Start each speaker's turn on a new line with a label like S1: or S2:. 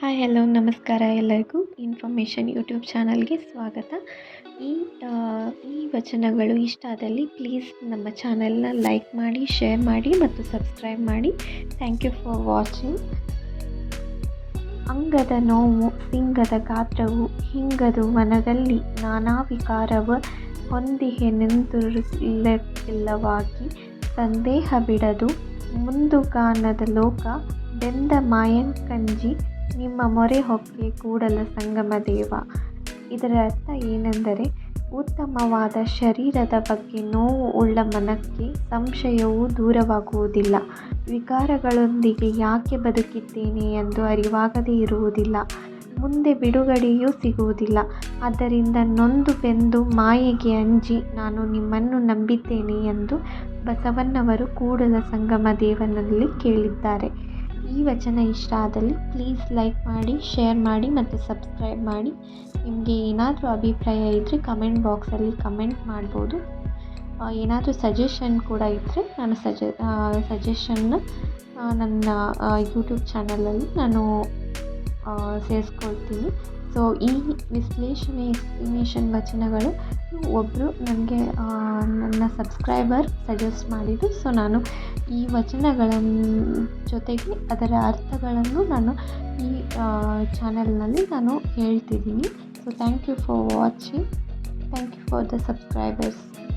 S1: Hi hello ನಮಸ್ಕಾರ ಎಲ್ಲರಿಗೂ. Information YouTube ಚಾನಲ್ಗೆ ಸ್ವಾಗತ. ಈ ಈ ವಚನಗಳು ಇಷ್ಟ ಆದಲ್ಲಿ ಪ್ಲೀಸ್ ನಮ್ಮ ಚಾನಲ್ನ ಲೈಕ್ ಮಾಡಿ ಶೇರ್ ಮಾಡಿ ಮತ್ತು ಸಬ್ಸ್ಕ್ರೈಬ್ ಮಾಡಿ. ಥ್ಯಾಂಕ್ ಯು ಫಾರ್ ವಾಚಿಂಗ್ ಅಂಗದ ನೋವು, ಸಿಂಗದ ಗಾತ್ರವು, ಹಿಂಗದು ಮನದಲ್ಲಿ ನಾನಾ ವಿಕಾರವ ಹೊಂದಿಗೆ ನಿಂತಿಲ್ಲವಾಗಿ ಸಂದೇಹ ಬಿಡದು. ಮುಂದುಗಾನದ ಲೋಕ ಬೆಂದ ಮಾಯಂಕಂಜಿ ನಿಮ್ಮ ಮೊರೆ ಹೊಕ್ಕೆ ಕೂಡಲ ಸಂಗಮ ದೇವ. ಇದರ ಅರ್ಥ ಏನೆಂದರೆ, ಉತ್ತಮವಾದ ಶರೀರದ ಬಗ್ಗೆ ನೋವು ಉಳ್ಳ ಮನಕ್ಕೆ ಸಂಶಯವು ದೂರವಾಗುವುದಿಲ್ಲ. ವಿಕಾರಗಳೊಂದಿಗೆ ಯಾಕೆ ಬದುಕಿದ್ದೇನೆ ಎಂದು ಅರಿವಾಗದೇ ಇರುವುದಿಲ್ಲ. ಮುಂದೆ ಬಿಡುಗಡೆಯೂ ಸಿಗುವುದಿಲ್ಲ. ಆದ್ದರಿಂದ ನೊಂದು ಬೆಂದು ಮಾಯೆಗೆ ಅಂಜಿ ನಾನು ನಿಮ್ಮನ್ನು ನಂಬಿದ್ದೇನೆ ಎಂದು ಬಸವಣ್ಣವರು ಕೂಡಲ ಸಂಗಮ ದೇವನಲ್ಲಿ ಕೇಳಿದ್ದಾರೆ. ಈ ವಚನ ಇಷ್ಟ ಆದಲ್ಲಿ ಪ್ಲೀಸ್ ಲೈಕ್ ಮಾಡಿ ಶೇರ್ ಮಾಡಿ ಮತ್ತು ಸಬ್ಸ್ಕ್ರೈಬ್ ಮಾಡಿ. ನಿಮಗೆ ಏನಾದರೂ ಅಭಿಪ್ರಾಯ ಇದ್ದರೆ ಕಮೆಂಟ್ ಬಾಕ್ಸಲ್ಲಿ ಕಮೆಂಟ್ ಮಾಡ್ಬೋದು. ಏನಾದರೂ ಸಜೆಷನ್ ಕೂಡ ಇದ್ದರೆ ನಾನು ಸಜೆ ಸಜೆಷನ್ನ ನನ್ನ ಯೂಟ್ಯೂಬ್ ಚಾನಲಲ್ಲಿ ನಾನು ಸೇರಿಸ್ಕೊಳ್ತೀನಿ. ಸೊ ಈ ವಿಶ್ಲೇಷಣೆ ಎಕ್ಸ್ಪ್ಲನೇಷನ್ ವಚನಗಳು ಒಬ್ಬರು ನನಗೆ ನನ್ನ ಸಬ್ಸ್ಕ್ರೈಬರ್ ಸಜೆಸ್ಟ್ ಮಾಡಿದ್ದು ಸೊ ನಾನು ಈ ವಚನಗಳ ಜೊತೆಗೆ ಅದರ ಅರ್ಥಗಳನ್ನು ನಾನು ಈ ಚಾನೆಲ್ನಲ್ಲಿ ನಾನು ಹೇಳ್ತಿದ್ದೀನಿ. So thank you for watching thank you for the subscribers